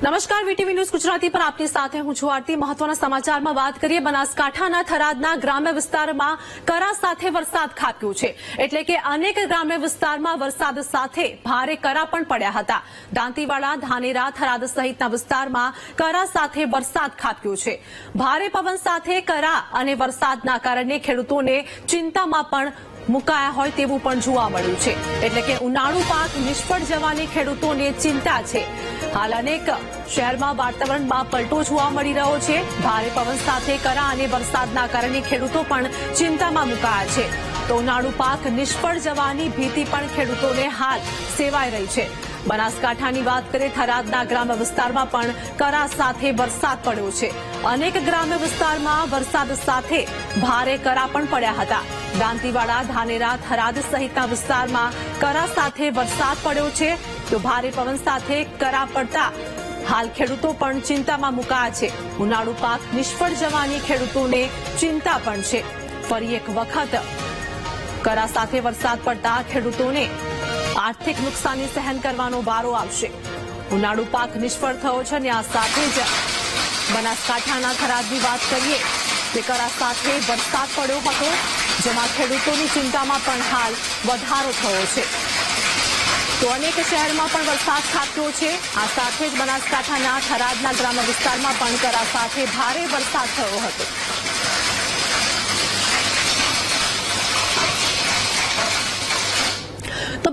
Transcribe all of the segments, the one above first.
નમસ્કાર, VTV news Gujarati પર આપની સાથે હું છું આરતી. મહત્વના સમાચારમાં વાત કરીએ, બનાસકાંઠાના થરાદના ગ્રામ્ય વિસ્તારમાં કરા સાથે વરસાદ ખાબક્યો છે. એટલે કે અનેક ગ્રામ્ય વિસ્તારમાં વરસાદ સાથે ભારે કરા પણ પડ્યા હતા. દાંતીવાડા, ધાનેરા, થરાદ સહિતના વિસ્તારમાં કરા સાથે વરસાદ ખાબક્યો છે. ભારે પવન સાથે કરા અને વરસાદના કારણે ખેડૂતોને ચિંતામાં પણ મુકાયા હોય તેવું પણ જોવા મળ્યું છે. એટલે કે ઉનાળુ પાક નિષ્ફળ જવાની ખેડૂતોને ચિંતા છે. હાલ અનેક શહેરમાં વાતાવરણમાં પલટો જોવા મળી રહ્યો છે. ભારે પવન સાથે કરા અને વરસાદના કારણે ખેડૂતો પણ ચિંતામાં મુકાયા છે. તો ઉનાળુ પાક નિષ્ફળ જવાની ભીતિ પણ ખેડૂતોને હાલ સેવાઈ રહી છે. બનાસકાંઠાની વાત કરીએ, થરાદના ગ્રામ્ય વિસ્તારમાં પણ કરા સાથે વરસાદ પડ્યો છે. અનેક ગ્રામ્ય વિસ્તારમાં વરસાદ સાથે ભારે કરા પણ પડ્યા હતા. દાંતીવાડા, ધાનેરા, થરાદ સહિતના વિસ્તારમાં કરા સાથે વરસાદ પડ્યો છે. તો ભારે પવન સાથે કરા પડતા હાલ ખેડૂતો પણ ચિંતામાં મુકાયા છે. ઉનાળુ પાક નિષ્ફળ જવાની ખેડૂતોને ચિંતા પણ છે. ફરી એક વખત કરા સાથે વરસાદ પડતા ખેડૂતોને આર્થિક નુકસાની સહન કરવાનો વારો આવશે. ઉનાળુ પાક નિષ્ફળ થયો છે અને આ સાથે જ બનાસકાંઠાના થરાદની વાત કરીએ. કે કરા સાથે વરસાદ પડ્યો હતો. જેમાં ખેડૂતોની ચિંતામાં પણ હાલ વધારો થયો છે. તો અનેક શહેરમાં પણ વરસાદ ખાબક્યો છે. આ સાથે જ બનાસકાંઠાના થરાદના ગ્રામ્ય વિસ્તારમાં પણ કરા સાથે ભારે વરસાદ થયો હતો.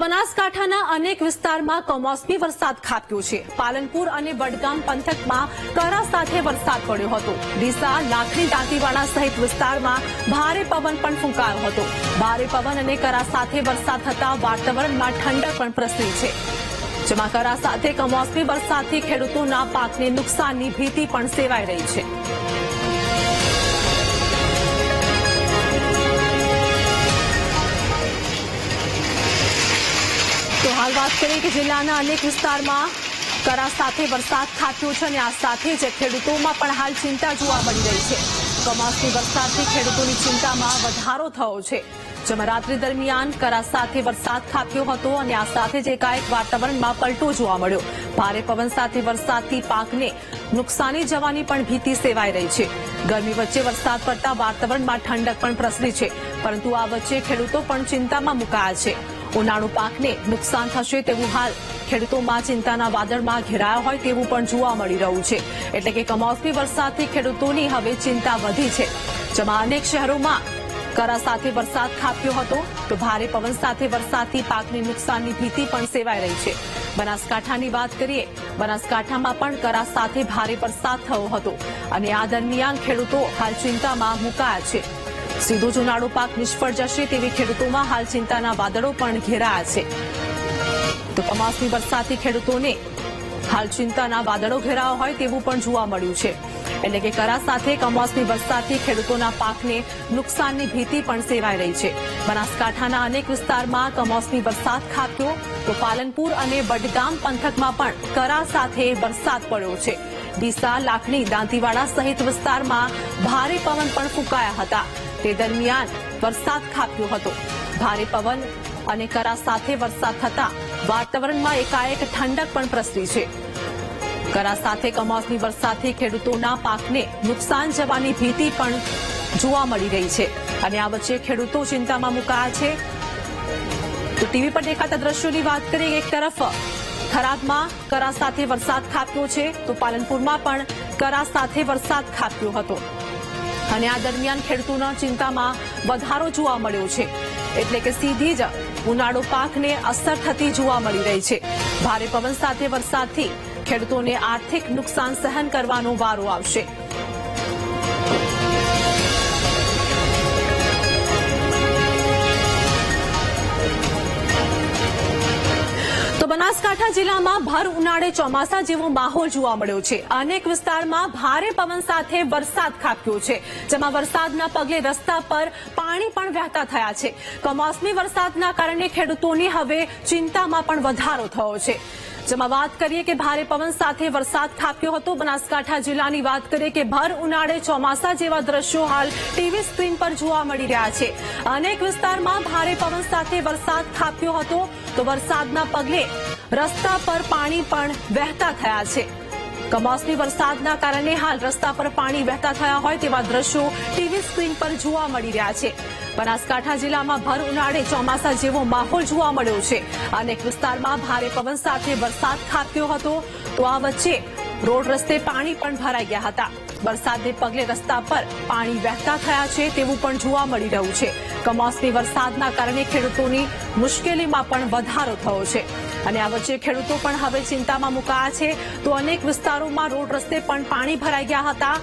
બનાસકાંઠાના અનેક વિસ્તારમાં કમોસમી વરસાદ ખાબક્યો છે. પાલનપુર અને વડગામ પંથકમાં કરા સાથે વરસાદ પડ્યો હતો. ડીસા, લાખણી દાંતીવાડા સહિત વિસ્તારમાં ભારે પવન પણ ફૂંકાયો હતો. ભારે પવન અને કરા સાથે વરસાદ થતા વાતાવરણમાં ઠંડક પણ પ્રસરી છે. જેમાં કરા સાથે કમોસમી વરસાદથી ખેડૂતોના પાકને નુકસાનની ભીતિ પણ સેવાઈ રહી છે. હાલ વાત કરીએ કે જિલ્લાના અનેક વિસ્તારમાં કરા સાથે વરસાદ ખાબક્યો છે અને આ સાથે જ ખેડૂતોમાં પણ હાલ ચિંતા જોવા મળી રહી છે. કમોસમી વરસાદથી ખેડૂતોની ચિંતામાં વધારો થયો છે. જેમાં રાત્રિ દરમિયાન કરા સાથે વરસાદ ખાબક્યો હતો અને આ સાથે જ એકાએક વાતાવરણમાં પલટો જોવા મળ્યો. ભારે પવન સાથે વરસાદથી પાકને નુકસાની જવાની પણ ભીતિ સેવાઈ રહી છે. ગરમી વચ્ચે વરસાદ પડતા વાતાવરણમાં ઠંડક પણ પ્રસરી છે. પરંતુ આ વચ્ચે ખેડૂતો પણ ચિંતામાં મુકાયા છે. ઉનાળુ પાકને નુકસાન થશે તેવું હાલ ખેડૂતોમાં ચિંતાના વાદળમાં ઘેરાયા હોય તેવું પણ જોવા મળી રહ્યું છે. એટલે કે કમોસમી વરસાદથી ખેડૂતોની હવે ચિંતા વધી છે. જેમાં અનેક શહેરોમાં કરા સાથે વરસાદ ખાબક્યો હતો, તો ભારે પવન સાથે વરસાદથી પાકની નુકસાનની ભીતિ પણ સેવાઈ રહી છે. બનાસકાંઠાની વાત કરીએ, બનાસકાંઠામાં પણ કરા સાથે ભારે વરસાદ થયો હતો. અને આ દરમિયાન ખેડૂતો હાલ ચિંતામાં મુકાયા છે. સીધો જ ઉનાળુ પાક નિષ્ફળ જશે તેવી ખેડૂતોમાં હાલ ચિંતાના વાદળો પણ ઘેરાયા છે. તો કમોસમી વરસાદથી ખેડૂતોને હાલ ચિંતાના વાદળો ઘેરાયા હોય તેવું પણ જોવા મળ્યું છે. એટલે કે કરા સાથે કમોસમી વરસાદથી ખેડૂતોના પાકને નુકસાનની ભીતિ પણ સેવાઈ રહી છે. બનાસકાંઠાના અનેક વિસ્તારમાં કમોસમી વરસાદ ખાબક્યો. તો પાલનપુર અને બડગામ પંથકમાં પણ કરા સાથે વરસાદ પડ્યો છે. ડીસા, લાખણી, દાંતીવાડા સહિત વિસ્તારમાં ભારે પવન પણ ફૂંકાયા હતા. તે દરમિયાન વરસાદ ખાબક્યો હતો. ભારે પવન અને કરા સાથે વરસાદ થતા વાતાવરણમાં એકાએક ઠંડક પણ પ્રસરી છે. કરા સાથે કમોસમી વરસાદથી ખેડૂતોના પાકને નુકસાન જવાની ભીતિ પણ જોવા મળી રહી છે. અને આ વચ્ચે ખેડૂતો ચિંતામાં મુકાયા છે. તો ટીવી પર દેખાતા દ્રશ્યોની વાત કરીએ, એક તરફ થરાદમાં કરા સાથે વરસાદ ખાબક્યો છે. તો પાલનપુરમાં પણ કરા સાથે વરસાદ ખાબક્યો હતો. અને આ દરમિયાન ખેડૂતોના ચિંતામાં વધારો જોવા મળ્યો છે. એટલે કે સીધી જ ઉનાળો પાકને અસર થતી જોવા મળી રહી છે. ભારે પવન સાથે વરસાદથી ખેડૂતોને આર્થિક નુકસાન સહન કરવાનો વારો આવશે. બનાસકાંઠા જિલ્લામાં ભર ઉનાળે ચોમાસા જેવો માહોલ જોવા મળ્યો છે. અનેક વિસ્તારમાં ભારે પવન સાથે વરસાદ ખાબક્યો છે, જેમાં વરસાદના પગલે રસ્તા પર પાણી પણ વહેતા થયા છે. કમોસમી વરસાદના કારણે ખેડૂતોની હવે ચિંતામાં પણ વધારો થયો છે. જેમાં વાત કરીએ કે ભારે પવન સાથે વરસાદ ખાબક્યો હતો. બનાસકાંઠા જિલ્લાની વાત કરીએ કે ભર ઉનાળે ચોમાસા જેવા દ્રશ્યો હાલ ટીવી સ્ક્રીન પર જોવા મળી રહ્યા છે. અનેક વિસ્તારમાં ભારે પવન સાથે વરસાદ ખાબક્યો હતો. તો વરસાદના પગલે રસ્તા પર પાણી પણ વહેતા થયા છે. કમોસમી વરસાદના કારણે હાલ રસ્તા પર પાણી વહેતા થયા હોય તેવા દ્રશ્યો ટીવી સ્ક્રીન પર જોવા મળી રહ્યા છે. બનાસકાંઠા જિલ્લામાં ભર ઉનાળે ચોમાસા જેવો માહોલ જોવા મળ્યો છે. અનેક વિસ્તારમાં ભારે પવન સાથે વરસાદ ખાબક્યો હતો. તો આ વચ્ચે રોડ રસ્તે પાણી પણ ભરાઈ ગયા હતા. વરસાદને પગલે રસ્તા પર પાણી વહેતા થયા છે તેવું પણ જોવા મળી રહ્યું છે. કમોસમી વરસાદના કારણે ખેડૂતોની મુશ્કેલીમાં પણ વધારો થયો છે. અને આ વચ્ચે ખેડૂતો પણ હવે ચિંતામાં મુકાયા છે. તો અનેક વિસ્તારોમાં રોડ રસ્તે પણ પાણી ભરાઈ ગયા હતા.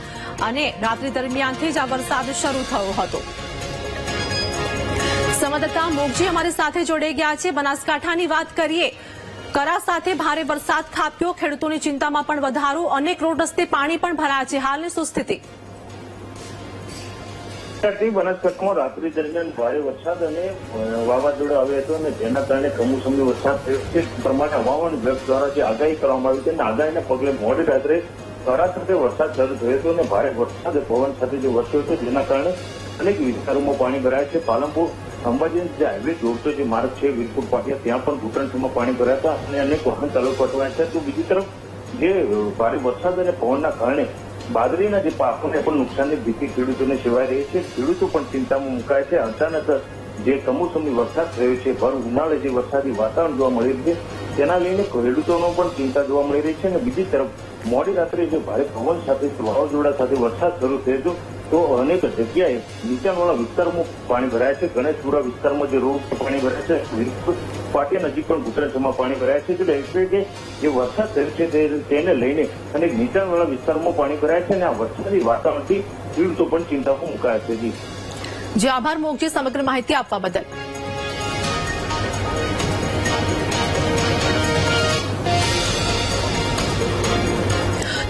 અને રાત્રિ દરમિયાનથી જ આ વરસાદ શરૂ થયો હતો. સંવાદદાતા મોગજી અમારી સાથે જોડાઈ ગયા છે. બનાસકાંઠાની વાત કરીએ, કરા સાથે ભારે વરસાદ ખાપ્યો ખેડૂતોની ચિંતામાં પણ વધારો. અનેક રોડ રસ્તે પાણી પણ ભરાયા છે. હાલની સુસ્થિતિ? સ્થિતિ બનાસકાંઠામાં રાત્રિ દરમિયાન ભારે વરસાદ અને વાવાઝોડું આવ્યું હતું અને જેના કારણે કમોસમી વરસાદ થયો. તે પ્રમાણે હવામાન વિભાગ દ્વારા જે આગાહી કરવામાં આવી હતી અને આગાહીના પગલે મોડી રાત્રે કરા સાથે વરસાદ શરૂ થયો હતો અને ભારે વરસાદ પવન સાથે જે વરસ્યો હતો જેના કારણે અનેક વિસ્તારોમાં પાણી ભરાયા છે. પાલનપુર અંબાજી હાઈવે જોડતો જે માર્ગ છે, વીરપુર પાટિયા, ત્યાં પણ ઘૂંટણસમાં પાણી ભરાયા હતા અને અનેક વાહન ચાલકો અટવાયા છે. તો બીજી તરફ જે ભારે વરસાદ અને પવનના કારણે બાજરીના જે પાકોને પણ નુકસાનની ભીતિ ખેડૂતોને સેવાઈ રહી છે. ખેડૂતો પણ ચિંતામાં મુકાય છે. અચાનક જે કમોસમી વરસાદ થયો છે, ભર ઉનાળે જે વરસાદી વાતાવરણ જોવા મળી રહ્યું છે, તેના લઈને ખેડૂતોનો પણ ચિંતા જોવા મળી રહી છે. અને બીજી તરફ મોડી રાત્રે જે ભારે પવન સાથે વાવાઝોડા સાથે વરસાદ શરૂ થયો હતો તો અનેક જગ્યાએ નીચાણવાળા વિસ્તારોમાં પાણી ભરાયા છે. ગણેશપુરા વિસ્તારમાં જે રોડ પાણી ભરાયા છે. પાટી નજીક પણ ગુજરાતમાં પાણી ભરાયા છે. એટલે એટલે કે જે વરસાદ થયો છે તેને લઈને અનેક નીચાણવાળા વિસ્તારોમાં પાણી ભરાયા છે અને આ વરસાદી વાતાવરણથી ખેડૂતો પણ ચિંતામાં મુકાયા છે. જે. આભાર. મોકજી સમગ્ર માહિતી આપવા બદલ.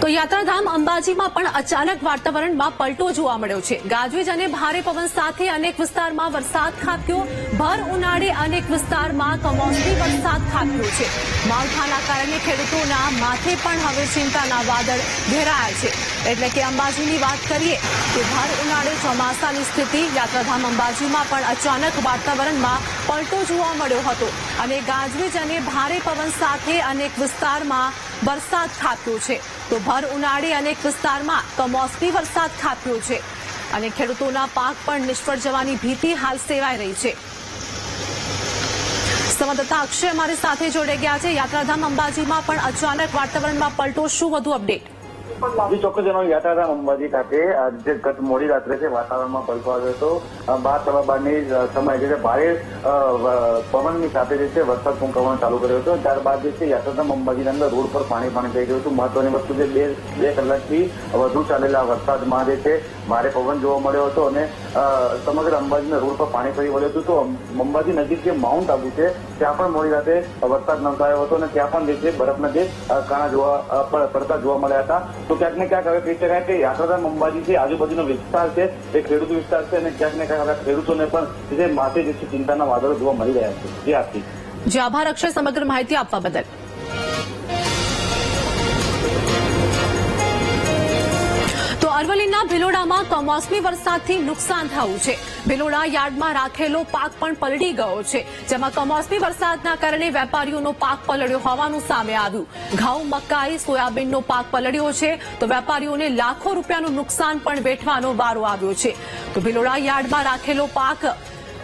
તો યાત્રાધામ અંબાજીમાં પણ અચાનક વાતાવરણમાં પલટો જોવા મળ્યો છે. ગાજવીજ અને ભારે પવન સાથે અનેક વિસ્તારમાં વરસાદ ખાબક્યો. ભર ઉનાળે અનેક વિસ્તારમાં કમોસમી વરસાદ ખાબક્યો છે. માવઠાના કારણે ખેડૂતોના માથે પણ હવે ચિંતાના વાદળ ઘેરાયા છે. એટલે કે અંબાજીની વાત કરીએ તો ભર ઉનાળે ચોમાસાની સ્થિતિ, યાત્રાધામ અંબાજીમાં પણ અચાનક વાતાવરણમાં પલટો જોવા મળ્યો હતો. અને ગાજવીજ અને ભારે પવન સાથે અનેક વિસ્તારમાં વરસાદ ખાબક્યો છે. તો ભર ઉનાળે અનેક વિસ્તારમાં કમોસમી વરસાદ ખાબક્યો છે. અને ખેડૂતોના પાક પણ નિષ્ફળ જવાની ભીતિ હાલ સેવાઈ રહી છે. સંવાદદાતા અક્ષય અમારી સાથે જોડાઈ ગયા છે. યાત્રાધામ અંબાજીમાં પણ અચાનક વાતાવરણમાં પલટો શું વધુ અપડેટ? જી, ચોક્કસ જણાવ્યું હતા અંબાજી ખાતે આજે ગત મોડી રાત્રે છે, વાતાવરણમાં પલટો આવ્યો હતો. બાર સવા બારની સમય જે ભારે પવનની સાથે જે છે, વરસાદ ફૂંકાવાનો ચાલુ કર્યો હતો. ત્યારબાદ જે છે, યાત્રાધામ અંબાજીની અંદર રોડ પર પાણી પાણી થઈ ગયું હતું. મહત્વની વસ્તુ છે બે બે કલાકથી વધુ ચાલેલા વરસાદમાં જે છે, ભારે પવન જોવા મળ્યો હતો અને સમગ્ર અંબાજીના રોડ પર પાણી ફરી વળ્યું હતું. તો અંબાજી નજીક જે માઉન્ટ આબુ છે, ત્યાં પણ મોડી રાતે વરસાદ નોંધાયો હતો અને ત્યાં પણ જે છે, બરફના જે કાણા જોવા પડતા જોવા મળ્યા હતા. તો ક્યાંક ને ક્યાંક હવે કહી શકાય કે યાત્રાધામ અંબાજી છે આજુબાજુનો વિસ્તાર છે, એ ખેડૂત વિસ્તાર છે અને ક્યાંક ને ક્યાંક હવે ખેડૂતોને પણ જે માથે જે છે, ચિંતાના વાદળો જોવા મળી રહ્યા છે. જે આપતી જે, આભાર અક્ષય સમગ્ર માહિતી આપવા બદલ. અરવલ્લીના ભિલોડામાં કમોસમી વરસાદથી નુકસાન થયું છે. ભિલોડા યાર્ડમાં રાખેલો પાક પણ પલળી ગયો છે. જેમાં કમોસમી વરસાદના કારણે વેપારીઓનો પાક પલળ્યો હોવાનું સામે આવ્યું. ઘઉં, મકાઈ, સોયાબીનનો પાક પલળ્યો છે તો વેપારીઓને લાખો રૂપિયાનું નુકસાન પણ વેઠવાનો વારો આવ્યો છે. તો ભિલોડા યાર્ડમાં રાખેલો પાક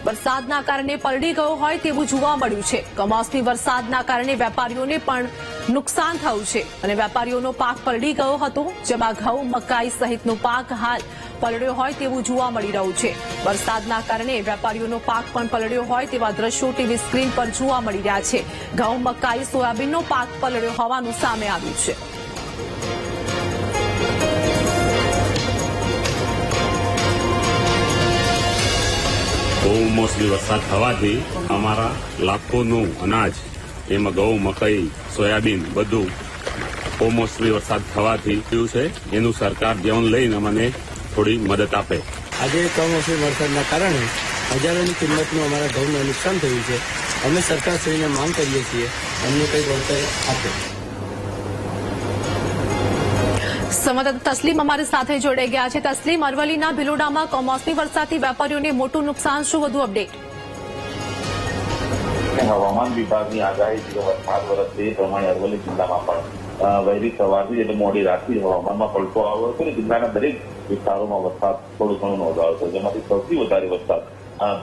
વરસાદના કારણે પલળી ગયો હોય તેવું જોવા મળ્યું છે. કમોસમી વરસાદના કારણે વેપારીઓને પણ નુકસાન થયું છે અને વેપારીઓનો પાક પલળી ગયો હતો, જેમાં ઘઉં, મકાઈ સહિતનો પાક હાલ પલળ્યો હોય તેવું જોવા મળી રહ્યું છે. વરસાદના કારણે વેપારીઓનો પાક પણ પલળ્યો હોય તેવા દ્રશ્યો ટીવી સ્ક્રીન પર જોવા મળી રહ્યા છે. ઘઉં, મકાઈ, સોયાબીનનો પાક પલળ્યો હોવાનું સામે આવ્યું છે. કમોસમી વરસાદ થવાથી અમારા લાખોનું અનાજ, એમાં ઘઉં, મકઈ, સોયાબીન બધું કમોસમી વરસાદ થવાથી થયું છે. એનું સરકાર ધ્યાન લઈને અમને થોડી મદદ આપે. આજે કમોસમી વરસાદના કારણે હજારોની કિંમતનું અમારા ઘઉંનું નુકસાન થયું છે. અમે સરકારશ્રીને માંગ કરીએ છીએ, અમને કંઈક વળતર આપે. સંવાદદાતા તસ્લીમ અમારી સાથે જોડાઈ ગયા છે. તસ્લીમ અરવલ્લીના ભિલોડામાં કમોસમી વરસાદથી વેપારીઓને મોટું નુકસાન. શું વધુ અપડેટ? હવામાન વિભાગની આગાહી છે કે વરસાદ વરસશે એ પ્રમાણે અરવલ્લી જિલ્લામાં પણ વહેલી સવારથી એટલે મોડી રાતથી હવામાનમાં પલટો આવ્યો હતો અને જિલ્લાના દરેક વિસ્તારોમાં વરસાદ થોડો ઘણો નોંધાયો હતો. જેમાંથી સૌથી વધારે વરસાદ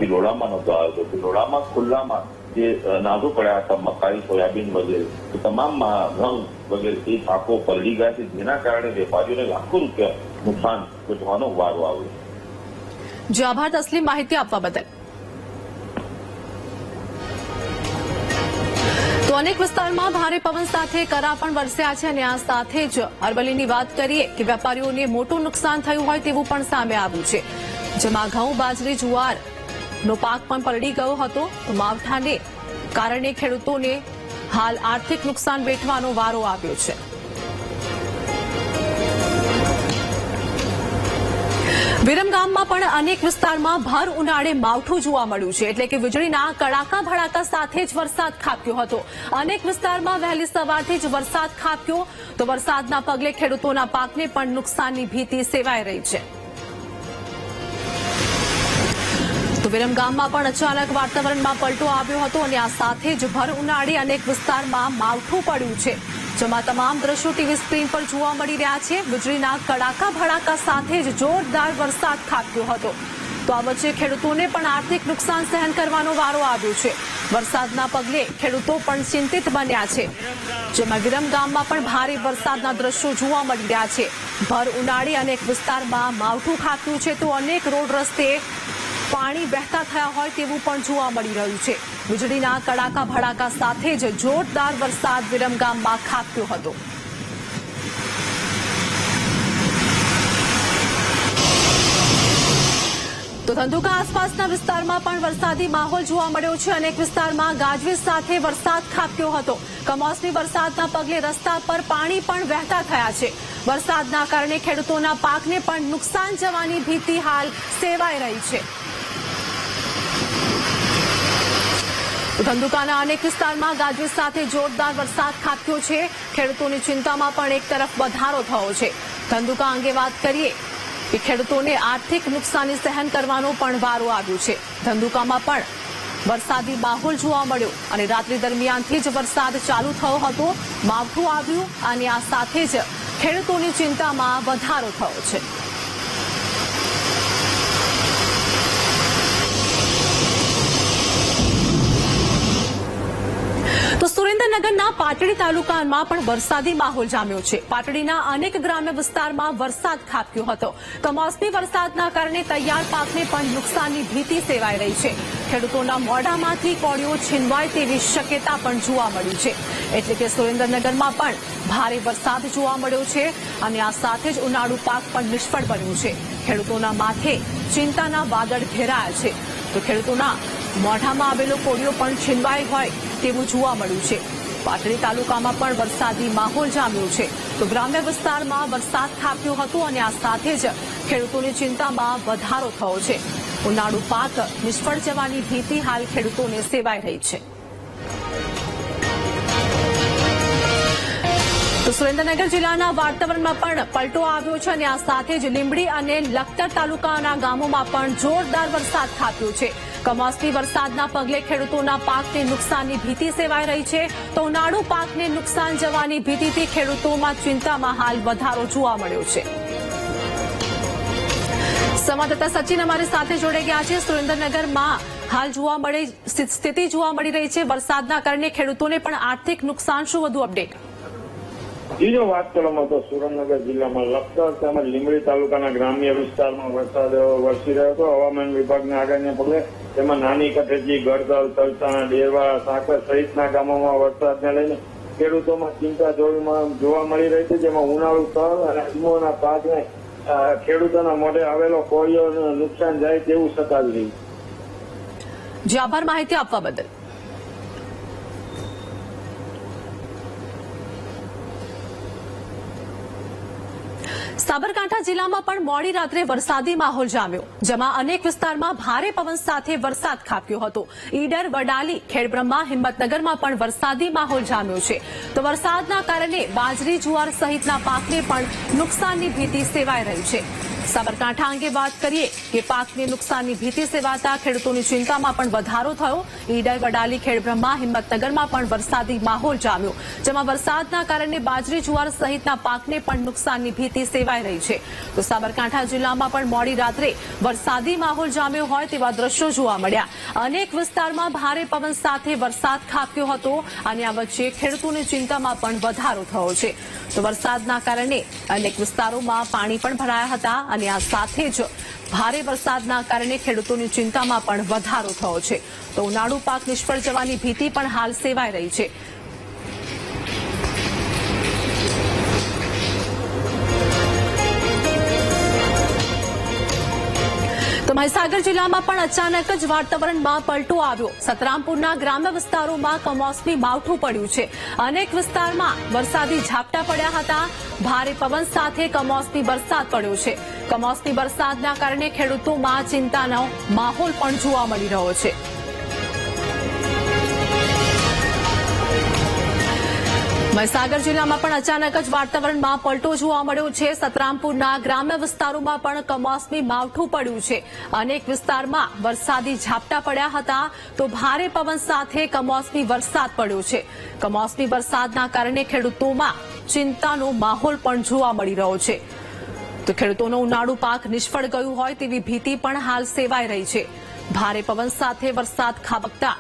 ભિલોડામાં નોંધાયો હતો. ભિલોડામાં, ખુલ્લામાં જે નાદો પડ્યા હતા, મકાઈ, સોયાબીન વગેરે તમામમાં ઘઉં વગેરે એ પાકો પલળી ગયા છે, જેના કારણે વેપારીઓને લાખો રૂપિયા નુકસાન વેઠવાનો વારો આવ્યો જે આભાર, તસલીમ માહિતી આપવા બદલ. તો અનેક વિસ્તારમાં ભારે પવન સાથે કરા પણ વરસ્યા છે અને આ સાથે જ અરવલ્લીની વાત કરીએ કે વેપારીઓને મોટું નુકસાન થયું હોય તેવું પણ સામે આવ્યું છે. જેમાં ઘઉં, બાજરી, જુવાર નો પાક પણ પલળી ગયો હતો. માવઠાને કારણે ખેડૂતોને હાલ આર્થિક નુકસાન વેઠવાનો વારો આવ્યો છે. વિરમગામમાં પણ અનેક વિસ્તારમાં ભર ઉનાળે માવઠું જોવા મળ્યું છે. એટલે કે વીજળીના કડાકા ભડાકા સાથે જ વરસાદ ખાબક્યો હતો. અનેક વિસ્તારમાં વહેલી સવારથી જ વરસાદ ખાબક્યો. તો વરસાદના પગલે ખેડૂતોના પાકને પણ નુકસાનની ભીતિ સેવાઈ રહી છે. તો વિરમગામમાં પણ અચાનક વાતાવરણમાં પલટો આવ્યો હતો અને આ સાથે જ ભર ઉનાળે અનેક વિસ્તારમાં માવઠું પડ્યું છે. જેમાં તમામ દ્રશ્યો ટીવી સ્ક્રીન પર જોવા મળી રહ્યા છે. વીજળીના કડાકા ભડાકા સાથે જ જોરદાર વરસાદ ખાબક્યો હતો. તો આ વચ્ચે ખેડૂતોને પણ આર્થિક નુકસાન સહન કરવાનો વારો આવ્યો છે. વરસાદના પગલે ખેડૂતો પણ ચિંતિત બન્યા છે. જેમાં વિરમગામમાં પણ ભારે વરસાદના દ્રશ્યો જોવા મળી રહ્યા છે. ભર ઉનાળે અનેક વિસ્તારમાં માવઠું ખાતું છે તો અનેક રોડ રસ્તે પાણી વહેતા થયા હોય તેવું પણ જોવા મળી રહ્યું છે. વીજળીના કડાકા ભડાકા સાથે જ જોરદાર વરસાદ વિરમગામમાં ખાબક્યો હતો. તો ધંધુકા આસપાસના વિસ્તારમાં પણ વરસાદી માહોલ જોવા મળ્યો છે અનેક વિસ્તારમાં ગાજવીજ સાથે વરસાદ ખાબક્યો હતો. કમોસમી વરસાદના પગલે રસ્તા પર પાણી પણ વહેતા થયા છે. વરસાદના કારણે ખેડૂતોના પાકને પણ નુકસાન જવાની ભીતિ હાલ સેવાઈ રહી છે. ધંધુકાના અનેક વિસ્તારમાં ગાજવીજ સાથે જોરદાર વરસાદ ખાબક્યો છે. ખેડૂતોની ચિંતામાં પણ એક તરફ વધારો થયો છે. ધંધુકા અંગે વાત કરીએ કે ખેડૂતોને આર્થિક નુકસાની સહન કરવાનો પણ વારો આવ્યો છે. ધંધુકામાં પણ વરસાદી માહોલ જોવા મળ્યો અને રાત્રિ દરમિયાનથી જ વરસાદ ચાલુ થયો હતો. માવઠું આવ્યું અને આ સાથે જ ખેડૂતોની ચિંતામાં વધારો થયો છે તો સુરેન્દ્રનગરના પાટડી તાલુકામાં પણ વરસાદી માહોલ જામ્યો છે. પાટડીના અનેક ગ્રામ્ય વિસ્તારમાં વરસાદ ખાબક્યો હતો. કમોસમી વરસાદના કારણે તૈયાર પાકને પણ નુકસાનની ભીતિ સેવાઈ રહી છે. ખેડૂતોના મોઢામાંથી કોળીઓ છીનવાય તેવી શક્યતા પણ જોવા મળી છે. એટલે કે સુરેન્દ્રનગરમાં પણ ભારે વરસાદ જોવા મળ્યો છે અને આ સાથે જ ઉનાળુ પાક પણ નિષ્ફળ બન્યું છે. ખેડૂતોના માથે ચિંતાના વાદળ ઘેરાયા છે. તો ખેડૂતોના મોઢામાં આવેલો કોળીઓ પણ છીનવાઈ હોય તેવું જોવા મળ્યું છે. પાટડી તાલુકામાં પણ વરસાદી માહોલ જામ્યો છે. તો ગ્રામ્ય વિસ્તારમાં વરસાદ થાપ્યો હતો અને આ સાથે જ ખેડૂતોની ચિંતામાં વધારો થયો છે. ઉનાળુ પાક નિષ્ફળ જવાની ભીતિ હાલ ખેડૂતોને સેવાઈ રહી છે. તો સુરેન્દ્રનગર જિલ્લાના વાતાવરણમાં પણ પલટો આવ્યો છે અને આ સાથે જ લીંબડી અને લખતર તાલુકાના ગામોમાં પણ જોરદાર વરસાદ થાપ્યો છે. કમોસમી વરસાદના પગલે ખેડૂતોના પાકને નુકસાનની ભીતિ સેવાઈ રહી છે. તો ઉનાળુ પાકને નુકસાન જવાની ભીતિથી ખેડૂતોમાં ચિંતામાં હાલ વધારો જોવા મળ્યો છે. સંવાદદાતા સચિન અમારી સાથે જોડાઈ ગયા છે. સુરેન્દ્રનગરમાં હાલ જોવા મળે, સ્થિતિ જોવા મળી રહી છે. વરસાદના કારણે ખેડૂતોને પણ આર્થિક નુકસાન શું વધુ અપડેટ? બીજો વાત કરવામાં તો સુરેન્દ્રનગર જિલ્લામાં લખતર તેમજ લીંબડી તાલુકાના ગ્રામ્ય વિસ્તારમાં વરસાદ વરસી રહ્યો હતો. હવામાન વિભાગની આગાહીને પગલે તેમાં નાની કઠેજી ગળતલ તલસાણા ડેરવા, સાંકર સહિતના ગામોમાં વરસાદને લઈને ખેડૂતોમાં ચિંતા જોવા મળી રહી છે, જેમાં ઉનાળુ તલ અને અજમોના પાકને ખેડૂતોના મોઢે આવેલો કોળીઓને નુકસાન જાય તેવું સતાવી રહ્યું છે. આભાર માહિતી આપવા બદલ. સાબરકાંઠા જિલ્લામાં પણ મોડી રાત્રે વરસાદી માહોલ જામ્યો, જેમાં અનેક વિસ્તારમાં ભારે પવન સાથે વરસાદ ખાબક્યો હતો. ઈડર, વડાલી, ખેડબ્રહ્મા, હિંમતનગરમાં પણ વરસાદી માહોલ જામ્યો છે. તો વરસાદના કારણે બાજરી, જુવાર સહિતના પાકને પણ નુકસાનની ભીતિ સેવાઈ રહી છે. સાબરકાંઠા અંગે વાત કરીએ કે પાકને નુકસાનની ભીતિ સેવાતા ખેડૂતોની ચિંતામાં પણ વધારો થયો. ઈડર, વડાલી ખેડબ્રહ્મા હિંમતનગરમાં પણ વરસાદી માહોલ જામ્યો. જેમાં વરસાદના કારણે બાજરી, જુવાર સહિતના પાકને પણ નુકસાનની ભીતિ સેવાઈ રહી છે. તો સાબરકાંઠા જિલ્લામાં પણ મોડી રાત્રે વરસાદી માહોલ જામ્યો હોય તેવા દ્રશ્યો જોવા મળ્યા. અનેક વિસ્તારમાં ભારે પવન સાથે વરસાદ ખાબક્યો હતો અને આ વચ્ચે ખેડૂતોની ચિંતામાં પણ વધારો થયો છે. તો વરસાદના કારણે અનેક વિસ્તારોમાં પાણી પણ ભરાયા હતા અને આ સાથે જ ભારે વરસાદના કારણે ખેડૂતોની ચિંતામાં પણ વધારો થયો છે. તો ઉનાળુ પાક નિષ્ફળ જવાની ભીતિ પણ હાલ સેવાઈ રહી છે. મહીસાગર જિલ્લામાં પણ અચાનક જ વાતાવરણમાં પલટો આવ્યો. સતરામપુરના ગ્રામ્ય વિસ્તારોમાં કમોસમી માવઠું પડ્યું છે. અનેક વિસ્તારમાં વરસાદી ઝાપટા પડ્યા હતા. ભારે પવન સાથે કમોસમી વરસાદ પડ્યો છે. કમોસમી વરસાદના કારણે ખેડૂતોમાં ચિંતાનો માહોલ પણ જોવા મળી રહ્યો છે. મહીસાગર જિલ્લામાં પણ અચાનક જ વાતાવરણમાં પલટો જોવા મળ્યો છે. સતરામપુરના ગ્રામ્ય વિસ્તારોમાં પણ કમોસમી માવઠું પડ્યું છે. અનેક વિસ્તારમાં વરસાદી ઝાપટા પડ્યા હતા તો ભારે પવન સાથે કમોસમી વરસાદ પડ્યો છે. કમોસમી વરસાદના કારણે ખેડૂતોમાં ચિંતાનો માહોલ પણ જોવા મળી રહ્યો છે. તો ખેડૂતોનો ઉનાળુ પાક નિષ્ફળ ગયું હોય તેવી ભીતિ પણ હાલ સેવાઈ રહી છે. ભારે પવન સાથે વરસાદ ખાબકતા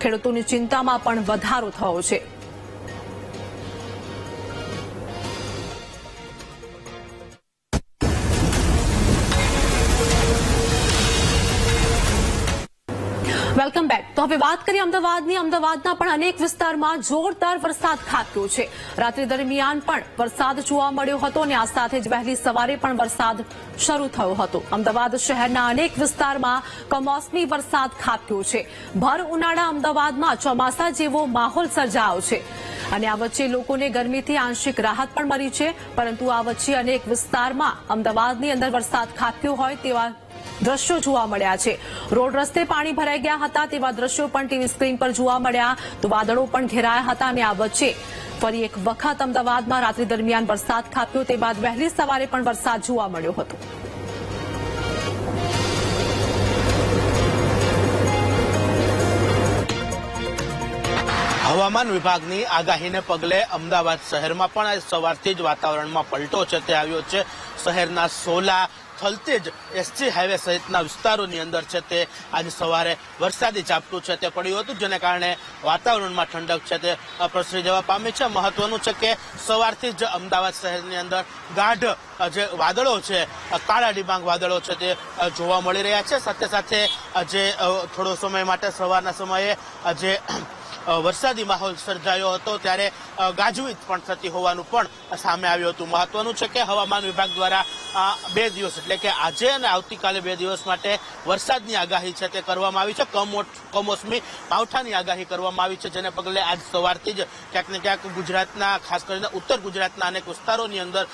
ખેડૂતોની ચિંતામાં પણ વધારો થયો છે. હવે વાત કરીએ અમદાવાદની. અમદાવાદના પણ અનેક વિસ્તારમાં જોરદાર વરસાદ ખાબક્યો છે. રાત્રિ દરમિયાન પણ વરસાદ જોવા મળ્યો હતો અને આ સાથે જ વહેલી સવારે પણ વરસાદ શરૂ થયો હતો. અમદાવાદ શહેરના અનેક વિસ્તારમાં કમોસમી વરસાદ ખાબક્યો છે. ભર ઉનાળા અમદાવાદમાં ચોમાસા જેવો માહોલ સર્જાયો છે. અને આ વચ્ચે લોકોને ગરમીથી આંશિક રાહત પણ મળી છે. પરંતુ આ વચ્ચે અનેક વિસ્તારમાં અમદાવાદની અંદર વરસાદ ખાબક્યો હોય તેવા દ્રશ્યો જોવા મળ્યા છે. રોડ રસ્તે પાણી ભરાઈ ગયા હતા તેવા દ્રશ્યો પણ ટીવી સ્ક્રીન પર જોવા મળ્યા. તો વાદળો પણ ઘેરાયા હતા અને આ વચ્ચે ફરી એક વખત અમદાવાદમાં રાત્રિ દરમિયાન વરસાદ ખાબક્યો. તે બાદ વહેલી સવારે પણ વરસાદ જોવા મળ્યો હતો. હવામાન વિભાગની આગાહીને પગલે અમદાવાદ શહેરમાં પણ આજ સવારથી જ વાતાવરણમાં પલટો છે તે આવ્યો છે. શહેરના સોલા થલતેજ એસજી હાઈવે સહિતના વિસ્તારોની અંદર છે તે. આજે સવારે વરસાદી ઝાપટું છે તે પડ્યું હતું, જેને કારણે વાતાવરણમાં ઠંડક છે તે પ્રસરી જવા પામી છે. મહત્વનું છે કે સવારથી જ અમદાવાદ શહેરની અંદર ગાઢ જે વાદળો છે કાળા ડિબાંગ વાદળો છે તે જોવા મળી રહ્યા છે. સાથે સાથે જે થોડો સમય માટે સવારના સમયે જે વરસાદી માહોલ સર્જાયો હતો ત્યારે ગાજવીજ પણ થતી હોવાનું પણ સામે આવ્યું હતું. મહત્વનું છે કે હવામાન વિભાગ દ્વારા બે દિવસ, એટલે કે આજે અને આવતીકાલે બે દિવસ માટે વરસાદની આગાહી છે તે કરવામાં આવી છે. કમો- કમોસમી માવઠાની આગાહી કરવામાં આવી છે, જેને પગલે આજ સવારથી જ ક્યાંક ને ક્યાંક ગુજરાતના, ખાસ કરીને ઉત્તર ગુજરાતના અનેક વિસ્તારોની અંદર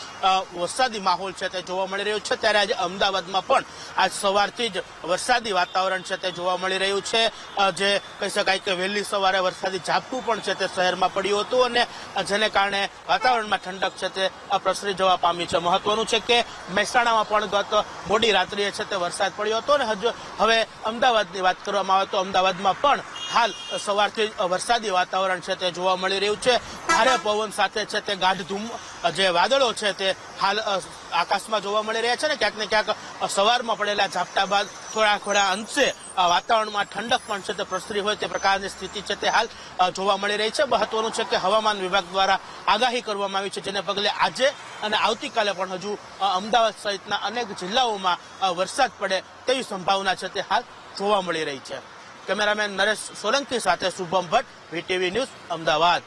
વરસાદી માહોલ છે તે જોવા મળી રહ્યો છે. ત્યારે આજે અમદાવાદમાં પણ આજ સવારથી જ વરસાદી વાતાવરણ છે તે જોવા મળી રહ્યું છે. જે કહી શકાય કે વહેલી સવારે વરસાદી ઝાપટું પણ છે તે શહેરમાં પડ્યું હતું અને જેને કારણે વાતાવરણમાં ઠંડક છે તે પ્રસરી જવા પામી છે. મહત્વનું છે કે મહેસાણામાં પણ ગત મોડી રાત્રિએ છે તે વરસાદ પડ્યો હતો અને હજુ હવે અમદાવાદની વાત કરવામાં આવે તો અમદાવાદમાં પણ હાલ સવારથી વરસાદી વાતાવરણ છે તે જોવા મળી રહ્યું છે. ભારે પવન સાથે છે તે ગાઢ ધૂમ જે વાદળો છે તે હાલ આકાશમાં જોવા મળી રહ્યા છે ને ક્યાંક ને ક્યાંક સવારમાં પડેલા ઝાપટા બાદ થોડા થોડા અંશે વાતાવરણમાં ઠંડક પણ છે તે પ્રસરી હોય તે પ્રકારની સ્થિતિ છે તે હાલ જોવા મળી રહી છે. મહત્વનું છે કે હવામાન વિભાગ દ્વારા આગાહી કરવામાં આવી છે, જેને પગલે આજે અને આવતીકાલે પણ હજુ અમદાવાદ સહિતના અનેક જિલ્લાઓમાં વરસાદ પડે તેવી સંભાવના છે તે હાલ જોવા મળી રહી છે. કેમેરામેન નરેશ સોલંકી સાથે શુભમ ભટ્ટ, વીટીવી ન્યૂઝ, અમદાવાદ.